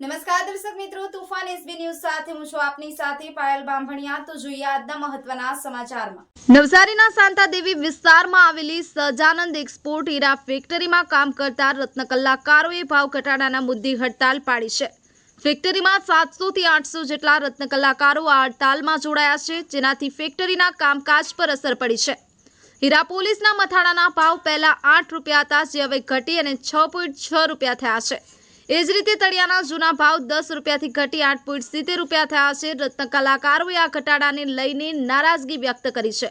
નમસ્કાર દર્શક મિત્રો, તુફાન એસબી ન્યૂઝ સાથે હું છું આપની સાથે પાયલ બાંભણિયા. તો જોઈએ આજના મહત્વના સમાચારમાં. નવસારીના શાંતાદેવી વિસ્તારમાં આવેલી સજાનંદ એક્સપોર્ટ હીરા ફેક્ટરીમાં કામ કરતા રત્ન કલાકારોએ ભાવ ઘટાડાના મુદ્દે હડતાલ પાડી છે. ફેક્ટરીમાં સાતસો થી આઠસો જેટલા રત્ન કલાકારો આ હડતાલમાં જોડાયા છે, જેનાથી ફેક્ટરીના કામકાજ પર અસર પડી છે. હીરા પોલીસના મથાળાના ભાવ પહેલા આઠ રૂપિયા હતા, જે હવે ઘટી અને છ પોઈન્ટ છ રૂપિયા થયા છે. એ જ રીતે તળિયાના જૂના ભાવ દસ રૂપિયાથી ઘટી આઠ પોઈન્ટ સિત્તેર રૂપિયા થયા છે. રત્ન કલાકારોએ આ ઘટાડાને લઈને નારાજગી વ્યક્ત કરી છે.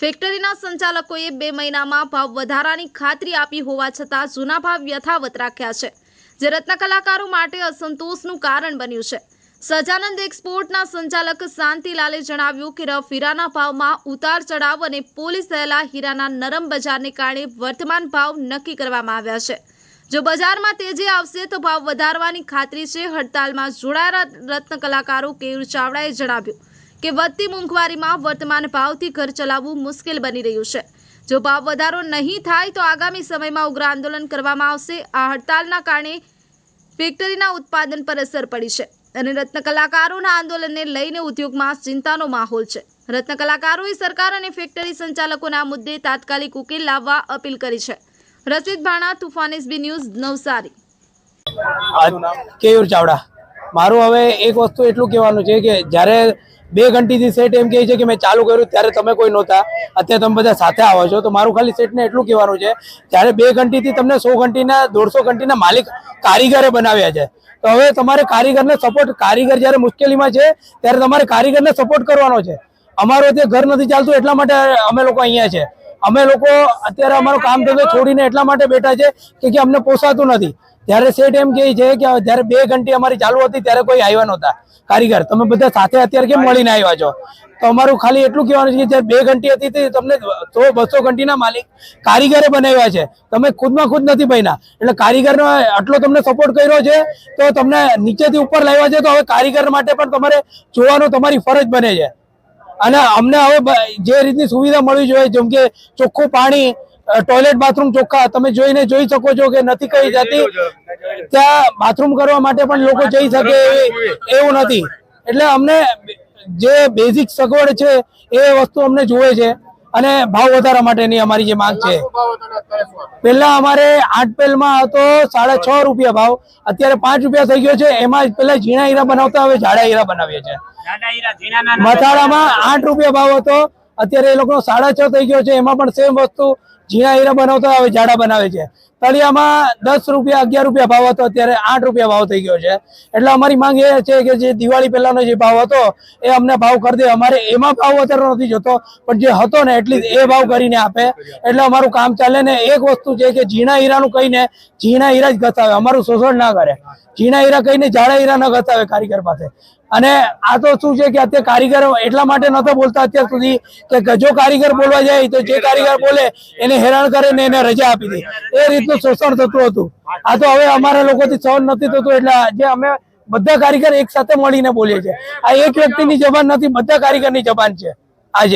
ફેક્ટરીના સંચાલકોએ બે મહિનામાં ભાવ વધારાની ખાતરી આપી હોવા છતાં જૂના ભાવ યથાવત રાખ્યા છે, જે રત્ન કલાકારો માટે અસંતોષનું કારણ બન્યું છે. સજાનંદ એક્સપોર્ટના સંચાલક શાંતિલાલે જણાવ્યું કે રફ હીરાના ભાવમાં ઉતાર ચઢાવ અને પોલીસ થયેલા હીરાના નરમ બજારને કારણે વર્તમાન ભાવ નક્કી કરવામાં આવ્યા છે. જો બજારમાં તેજી આવશે તો ભાવ વધારવાની ખાતરી છે. હડતાલમાં જોડાયેલા રત્ન કલાકારો કેયુર ચાવડાએ જણાવ્યું કે વધતી મોંઘવારીમાં વર્તમાન ભાવથી ઘર ચલાવવું મુશ્કેલ બની રહ્યું છે. જો ભાવ વધારો નહીં થાય તો આગામી સમયમાં ઉગ્ર આંદોલન કરવામાં આવશે. આ હડતાલના કારણે ફેક્ટરીના ઉત્પાદન પર અસર પડી છે અને રત્ન કલાકારોના આંદોલનને લઈને ઉદ્યોગમાં ચિંતાનો માહોલ છે. રત્ન કલાકારોએ સરકાર અને ફેક્ટરી સંચાલકોના મુદ્દે તાત્કાલિક ઉકેલ લાવવા અપીલ કરી છે. Rashid Bhana, Toofan SB news, Navsari. Keyur Chavda. મારું હવે એક વસ્તુ એટલું કહેવાનું છે કે જ્યારે બે ઘંટીથી સેટ એમ કહે છે કે મેં ચાલુ કર્યું ત્યારે તમે કોઈ નહોતા. અત્યારે તમે બધા સાથે આવો છો. તો મારું ખાલી સેટને એટલું કહેવાનું છે, જ્યારે બે ઘંટીથી તમને સો ઘંટીના, દોઢસો ઘંટીના માલિક કારીગરે બનાવ્યા છે. તો હવે તમારે કારીગરને સપોર્ટ કારીગર જ્યારે મુશ્કેલીમાં છે, ત્યારે તમારે કારીગરને સપોર્ટ કરવાનો છે. અમારું અત્યારે ઘર નથી ચાલતું એટલા માટે અમે લોકો અહીંયા છે. અમે લોકો અત્યારે અમારો કામ ધંધો છોડીને એટલા માટે બેઠા છે કે કે અમને પોસાતું નથી. ત્યારે શેઠ એમ કહે છે કે જ્યારે બે ઘંટી અમારી ચાલુ હતી ત્યારે કોઈ આવ્યા નહોતા. કારીગર, તમે બધા સાથે અત્યારે કેમ મળીને આવ્યા છો? તો અમારું ખાલી એટલું કહેવાનું છે કે જ્યારે બે ઘંટી હતી તે તમને સો, બસો ઘંટીના માલિક કારીગરે બનાવ્યા છે. તમે ખુદમાં ખુદ નથી બન્યા. એટલે કારીગરનો આટલો તમને સપોર્ટ કર્યો છે, તો તમને નીચેથી ઉપર લાવ્યા છે, તો હવે કારીગર માટે પણ તમારે જોવાનું તમારી ફરજ બને છે. અને અમને હવે જે રીતની સુવિધા મળવી જોઈએ, જેમ કે ચોખ્ખું પાણી ટોયલેટ બાથરૂમ ચોખ્ખા, તમે જોઈને જોઈ શકો છો કે નથી કઈ જતી. ત્યાં બાથરૂમ કરવા માટે પણ લોકો જઈ શકે એવી- નથી. એટલે અમને જે બેઝિક સગવડ છે, એ વસ્તુ અમને જોવે છે. અને ભાવ વધારા માટેની અમારી જે માંગ છે. પહેલા અમારે આઠ પેલમાં હતો સાડા છ રૂપિયા ભાવ અત્યારે પાંચ રૂપિયા થઈ ગયો છે એમાં પેલા ઝીણા હીરા બનાવતા હવે જાડા હીરા બનાવીએ છીએ. મથાળામાં આઠ રૂપિયા ભાવ હતો અત્યારે એ લોકો સાડા છ થઈ ગયો છે એમાં પણ સેમ વસ્તુ ઝીણા હીરા બનાવતા હવે જાડા બનાવે છે. તળિયામાં દસ રૂપિયા, અગિયાર રૂપિયા ભાવ હતો, અત્યારે આઠ રૂપિયા ભાવ થઈ ગયો છે. એટલે અમારી માંગ એ છે કે જે દિવાળી પહેલાનો જે ભાવ હતો, એ અમને ભાવ કરી દે. અમારે એમાં ભાવ અત્યારે નથી જતો, પણ જે હતો ને, એટલી એ ભાવ કરીને આપે. એટલે અમારું કામ ચાલે ને, એક વસ્તુ છે કે ઝીણા હીરાનું કહીને, ઝીણા હીરા જ ઘસાવે. અમારું શોષણ ના કરે. ઝીણા હીરા કહીને જાડા હીરા ન ઘસાવે કારીગર પાસે. અને આ તો શું છે કે અત્યારે કારીગર એટલા માટે નતો બોલતા અત્યાર સુધી કે જો કારીગર બોલવા જાય, તો જે કારીગર બોલે એને હેરાન કરે ને એને રજા આપી દે એ રીતનું શોષણ થતું હતું. આ તો હવે અમારા લોકોથી સહન નથી થતું, એટલે આજે અમે બધા કારીગર એક સાથે મળીને બોલીએ છીએ. આ એક વ્યક્તિની જબાન નથી, બધા કારીગરની જબાન છે. આજે.